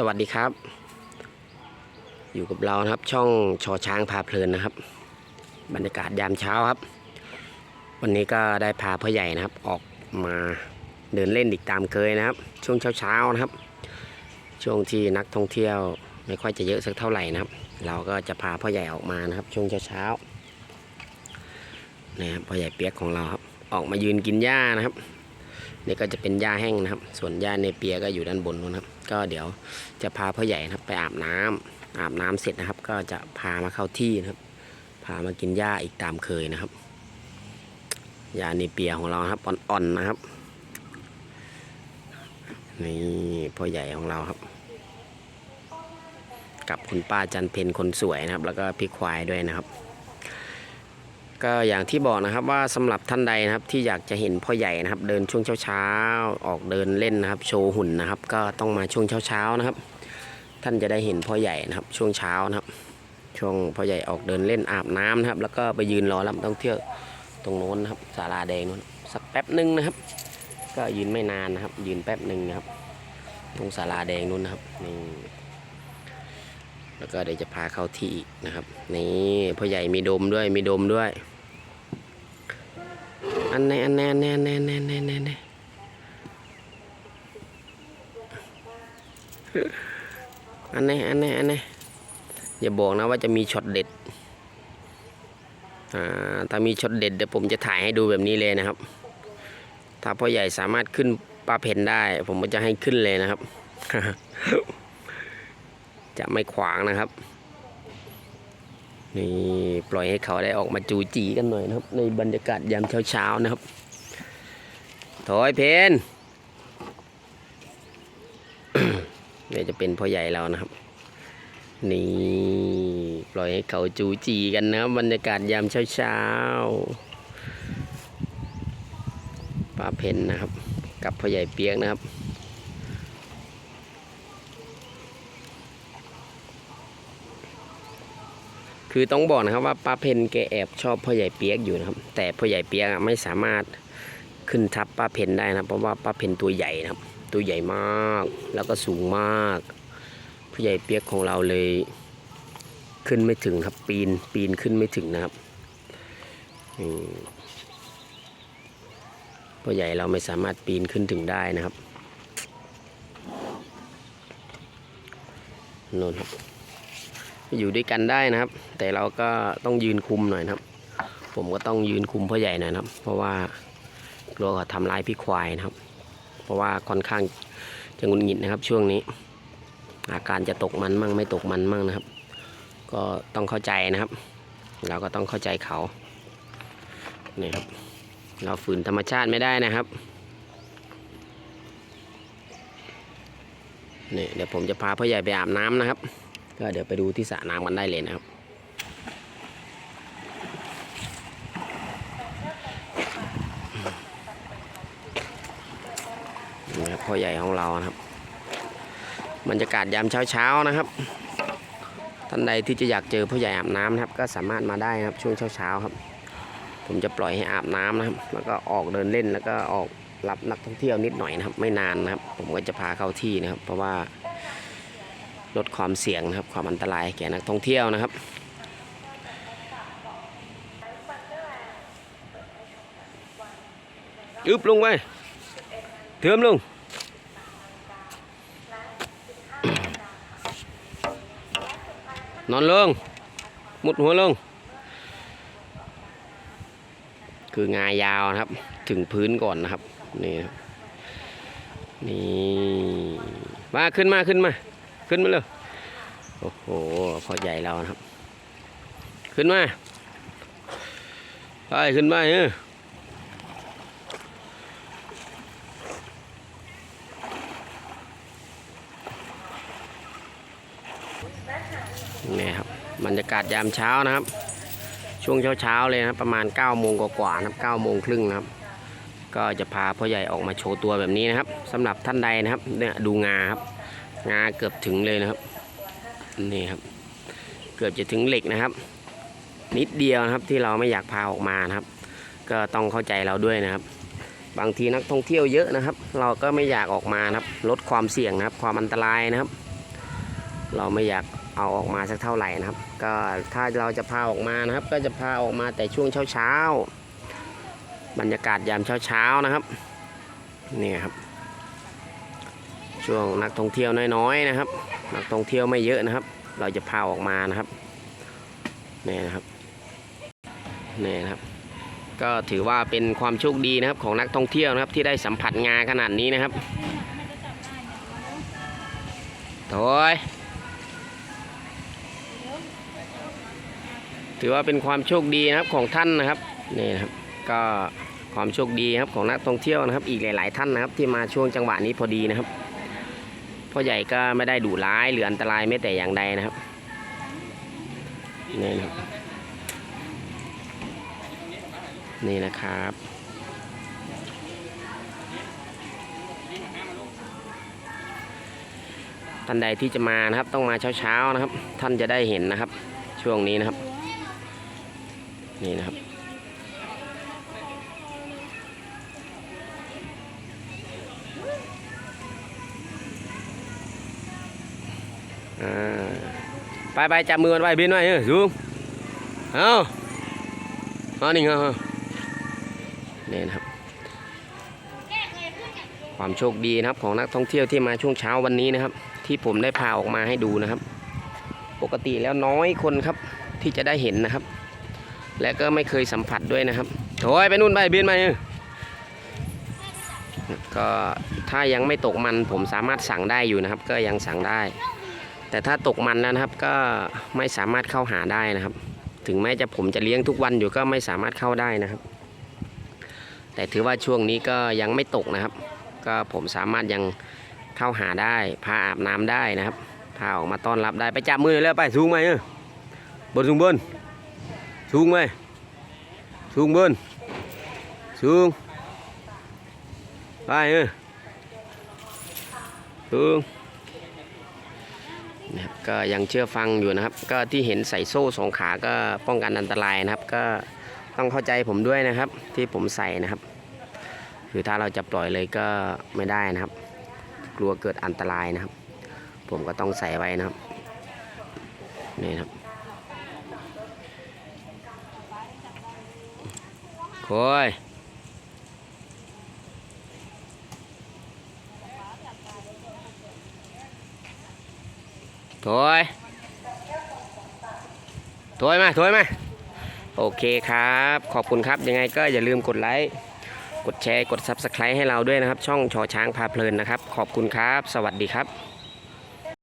สวัสดีครับ อยู่กับเรานะครับช่องชอช้างพาเพลินนะครับ บรรยากาศยามเช้าครับ วันนี้ก็ได้พาพ่อใหญ่นะครับ ออกมาเดินเล่นอีกตามเคยนะครับ ช่วงเช้าๆนะครับ ช่วงที่นักท่องเที่ยวไม่ค่อยจะเยอะสักเท่าไหร่นะครับ เราก็จะพาพ่อใหญ่ออกมานะครับ ช่วงเช้าๆนะครับพ่อใหญ่เปียกของเราครับ ออกมายืนกินหญ้านะครับ นี่ก็จะเป็นหญ้าแห้งนะครับ ส่วนหญ้าเนเปียก็อยู่ด้านบนนู้นครับ ก็เดี๋ยวจะพาพ่อใหญ่นะครับ ไปอาบน้ำอาบน้ำเสร็จนะครับ ก็จะพามาเข้าที่นะครับ พามากินหญ้าอีกตามเคยนะครับหญ้าเนเปียของเรานะครับอ่อนๆนะครับนี่พ่อใหญ่ของเราครับ กับคุณป้าจันเพนคนสวยนะครับ แล้วก็พี่ควายด้วยนะครับ ก็อย่างที่บอกนะครับว่าสำหรับท่านใดนะครับที่อยากจะเห็นพ่อใหญ่นะครับ เดินช่วงเช้าๆออกเดินเล่นนะครับ โชว์หุ่นนะครับ ก็ต้องมาช่วงเช้าๆนะครับ ท่านจะได้เห็นพ่อใหญ่นะครับ ช่วงเช้านะครับ ช่วงพ่อใหญ่ออกเดินเล่นอาบน้ำนะครับ แล้วก็ไปยืนรอรับนักท่องเที่ยวตรงโน้นนะครับศาลาแดงนู้นสักแป๊บหนึ่งนะครับ ก็ยืนไม่นานนะครับ ยืนแป๊บหนึ่งนะครับ ตรงศาลาแดงนู้นนะครับนี่ แล้วก็เดี๋ยวจะพาเข้าที่นะครับ นี่พ่อใหญ่มีดมด้วยมีดมด้วย อันแน่อันแน่อันแน่อันแน่อันแน่อันแน่แน่อันแน่อันแน่อันแน่อย่าบอกนะว่าจะมีช็อตเด็ดถ้ามีช็อตเด็ดเดี๋ยวผมจะถ่ายให้ดูแบบนี้เลยนะครับ ถ้าพ่อใหญ่สามารถขึ้นปลาเพนได้ ผมก็จะให้ขึ้นเลยนะครับ จะไม่ขวางนะครับนี่ปล่อยให้เขาได้ออกมาจูจีกันหน่อยนะครับ ในบรรยากาศยามเช้าๆนะครับถอยเพนเดี๋ยจะเป็นพ่อใหญ่เรานะครับ นี่ ปล่อยให้เขาจูจีกันนะครับบรรยากาศยามเช้าๆป้าเพนนะครับ กับพ่อใหญ่เปียกนะครับ คือต้องบอกนะครับว่าป้าเพนแกแอบชอบพ่อใหญ่เปียกอยู่นะครับ แต่พ่อใหญ่เปียกไม่สามารถขึ้นทับป้าเพนได้นะครับเพราะว่าป้าเพนตัวใหญ่นะครับ ตัวใหญ่มากแล้วก็สูงมากพ่อใหญ่เปียกของเราเลย ขึ้นไม่ถึงครับปีนปีนขึ้นไม่ถึงนะครับพ่อใหญ่เราไม่สามารถปีนขึ้นถึงได้นะครับนนครับ อยู่ด้วยกันได้นะครับ แต่เราก็ต้องยืนคุมหน่อยนะครับ ผมก็ต้องยืนคุมพ่อใหญ่หน่อยนะครับ เพราะว่ากลัวเขาทำร้ายพี่ควายนะครับ เพราะว่าค่อนข้างจะงุดหงิดนะครับ ช่วงนี้ อาการจะตกมันมั่งไม่ตกมันมั่งนะครับ ก็ต้องเข้าใจนะครับ เราก็ต้องเข้าใจเขานี่ครับเราฝืนธรรมชาติไม่ได้นะครับนี่เดี๋ยวผมจะพาพ่อใหญ่ไปอาบน้ำนะครับ ก็เดี๋ยวไปดูที่สระน้ำกันได้เลยนะครับนี่ครับพ่อใหญ่ของเรานะครับบรรยากาศยามเช้าๆนะครับ ท่านใดที่จะอยากเจอพ่อใหญ่อาบน้ำนะครับ ก็สามารถมาได้นะครับช่วงเช้าๆครับ ผมจะปล่อยให้อาบน้ำนะครับ แล้วก็ออกเดินเล่นแล้วก็ออกรับนักท่องเที่ยวนิดหน่อยนะครับ ไม่นานนะครับ ผมก็จะพาเข้าที่นะครับ เพราะว่า ลดความเสี่ยงนะครับ ความอันตรายแก่นักท่องเที่ยวนะครับอึบลงไปเทิมลงนอนลงมุดหัวลง คืองายาวนะครับ ถึงพื้นก่อนนะครับ นี่นี่มาขึ้นมาขึ้นมา ขึ้นมาเลยโอ้โหพอใหญ่เรานะครับ ขึ้นมาไปขึ้นมาเออนี่ครับบรรยากาศยามเช้านะครับ ช่วงเช้าๆเลยนะรประมาณ9ก้าโมงกว่าๆนะครับ9ก้าโมงครึ่งนะครับ ก็จะพาพ่อใหญ่ออกมาโชว์ตัวแบบนี้นะครับสำหรับท่านใดนะครับเนี่ยดูงาครับ งาเกือบถึงเลยนะครับนี่ครับ เกือบจะถึงเหล็กนะครับ นิดเดียวนะครับที่เราไม่อยากพาออกมานะครับ ก็ต้องเข้าใจเราด้วยนะครับ บางทีนักท่องเที่ยวเยอะนะครับ เราก็ไม่อยากออกมานะครับ ลดความเสี่ยงนะครับ ความอันตรายนะครับ เราไม่อยากเอาออกมาสักเท่าไหร่นะครับ ก็ถ้าเราจะพาออกมานะครับ ก็จะพาออกมาแต่ช่วงเช้าๆบรรยากาศยามเช้าๆนะครับนี่ครับ ช่วงนักท่องเที่ยวน้อยๆนะครับ นักท่องเที่ยวไม่เยอะนะครับ เราจะพาออกมานะครับนี่นะครับนี่นะครับ ก็ถือว่าเป็นความโชคดีนะครับของนักท่องเที่ยวนะครับที่ได้สัมผัสงาขนาดนี้นะครับโถยถือว่าเป็นความโชคดีนะครับของท่านนะครับนี่นะครับ ก็ความโชคดีครับของนักท่องเที่ยวนะครับ อีกหลาย ๆ ท่านนะครับ ที่มาช่วงจังหวะนี้พอดีนะครับ พ่อใหญ่ก็ไม่ได้ดุร้ายหรืออันตรายแม้แต่อย่างใดนะครับนี่นะครับนี่นะครับท่านใดที่จะมานะครับต้องมาเช้าๆนะครับ ท่านจะได้เห็นนะครับ ช่วงนี้นะครับ นี่นะครับ ไปไปจับมือกันไปบินไว้เออสูงเอาเอานี่ไงเอานี่ยนะครับ ความโชคดีนะครับของนักท่องเที่ยวที่มาช่วงเช้าวันนี้นะครับ ที่ผมได้พาออกมาให้ดูนะครับ ปกติแล้วน้อยคนครับที่จะได้เห็นนะครับ และก็ไม่เคยสัมผัสด้วยนะครับโถยไปนู่นไปบินไปเออก็ถ้ายังไม่ตกมันผมสามารถสั่งได้อยู่นะครับ ก็ยังสั่งได้ แต่ถ้าตกมันแล้วนะครับก็ไม่สามารถเข้าหาได้นะครับ ถึงแม้จะผมจะเลี้ยงทุกวันอยู่ก็ไม่สามารถเข้าได้นะครับ แต่ถือว่าช่วงนี้ก็ยังไม่ตกนะครับ ก็ผมสามารถยังเข้าหาได้ พาอาบน้ำได้นะครับ พาออกมาต้อนรับได้ไปจับมือเลยแล้วไปสูงไหมเออบนสูงบนสูงไหมสูงบนสูงไปเออสูง นะครับก็ยังเชื่อฟังอยู่นะครับ ก็ที่เห็นใส่โซ่สองขาก็ป้องกันอันตรายนะครับ ก็ต้องเข้าใจผมด้วยนะครับ ที่ผมใส่นะครับ คือถ้าเราจะปล่อยเลยก็ไม่ได้นะครับ กลัวเกิดอันตรายนะครับ ผมก็ต้องใส่ไว้นะครับนี่นะครับโค้ย ถอยถอยมาถอยมา โอเคครับ ขอบคุณครับ ยังไงก็อย่าลืมกดไลค์ กดแชร์ กด Subscribe ให้เราด้วยนะครับ ช่องชอช้างพาเพลินนะครับ ขอบคุณครับ สวัสดีครับ